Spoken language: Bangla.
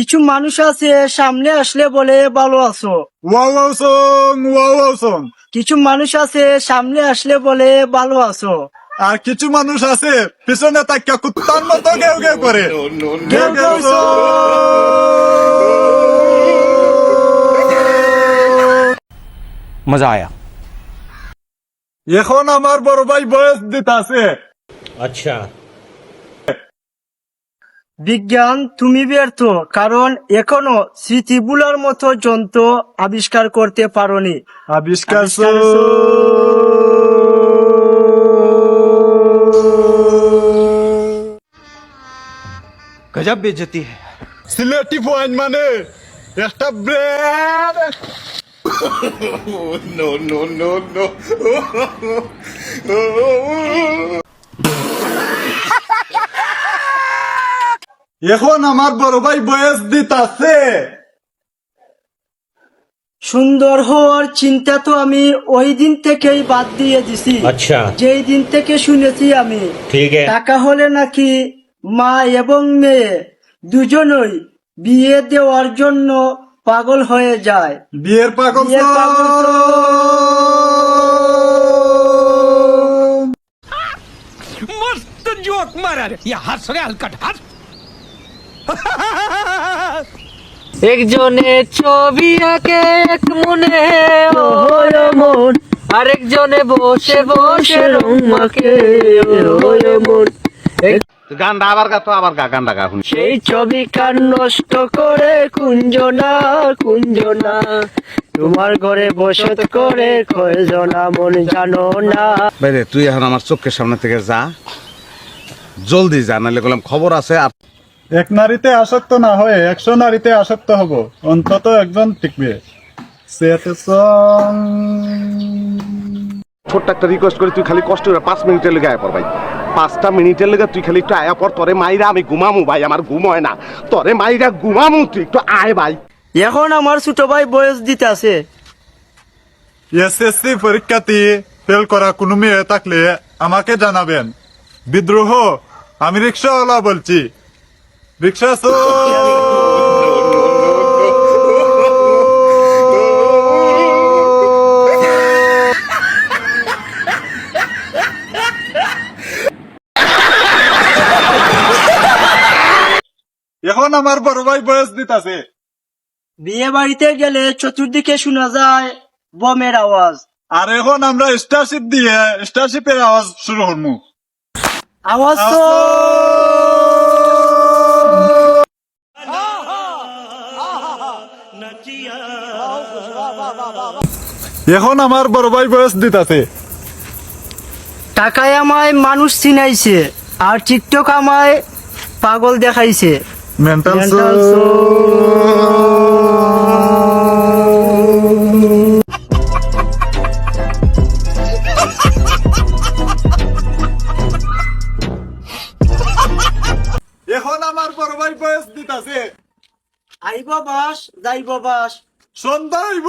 কিছু মানুষ আছে সামনে আসলে বলে ভালো আছো। কিছু মানুষ আছে সামনে আসলে বলে ভালো আছো। আর কিছু মানুষ আছে পিছনে কুত্তার মতো গেউ গেউ করে। মজা আয়া। এখন আমার বড় ভাই বয়স দিতে আছে আচ্ছা। বিজ্ঞান তুমি ব্যর্থ কারণ এখনও স্মৃতিগুলোর মতো যন্ত্র আবিষ্কার করতে পারোনি। আবিষ্কার গজব বেজতি সিলেটি পয়েন্ট মানে একটা bread no no no no এখন আমার বড় ভাই বয়স দিতাছে। সুন্দর হওয়ার চিন্তা তো আমি ওই দিন থেকেই বাদ দিয়ে দিছি। আচ্ছা। যেই দিন থেকে শুনেছি আমি। ঠিক টাকা হলে নাকি মা এবং মেয়ে দুজনই বিয়ে দেওয়ার জন্য পাগল হয়ে যায়। বিয়ের পাগল মস্ত জোক মারার হাস হাস একজনে ছবি আঁকে এক মনে ওর মন। আরেকজনে বসে বসে রং মাখে ওর মন। গানটা আবার গা তো আবার গা গানটা গা শুনি। সেই ছবি কার নষ্ট করে কুঞ্জনা কুঞ্জনা। তোমার ঘরে বসত করে কয়জনা মন জানো না। বাইরে তুই এখন আমার চোখের সামনে থেকে যা। জলদি যা নাহলে বললাম খবর আছে আর এক নারীতে আসক্ত না হয়ে একশো নারীতে আসক্ত হব। অন্তত একজন টিকবে। ছোট্ট একটা রিকোয়েস্ট করি তুই খালি কষ্ট করে পাঁচ মিনিটের লেগে আয়া পর ভাই। পাঁচটা মিনিটের লেগে তুই খালি একটু আয়া পর তরে মাইরা আমি ঘুমামু ভাই আমার ঘুম হয় না। তরে মাইরা ঘুমামু তুই একটু আয় ভাই। এখন আমার ছোট ভাই বয়স দিতে আছে। এসএসসি পরীক্ষাতে ফেল করা কোনো মেয়ে থাকলে আমাকে জানাবেন। বিদ্রোহ আমি রিক্সাওয়ালা বলছি। চো এখন আমার বড় ভাই বয়স দিতাছে। বিয়ে বাড়িতে গেলে চতুর্দিকে শোনা যায় বমের আওয়াজ। আর এখন আমরা স্টারশিপ দিয়ে স্টারশিপের আওয়াজ শুরু করব আওয়াজ এখন আমার বড় ভাই বয়স দিতাছে। টাকায় আমায় মানুষ চিনাইছে আর টিকটক আমায় পাগল দেখাইছে। মেন্টাল এখন আমার বড় ভাই বয়স দিতাছে। আইব বাস যাইব বাস। সন্ধ্যা হইব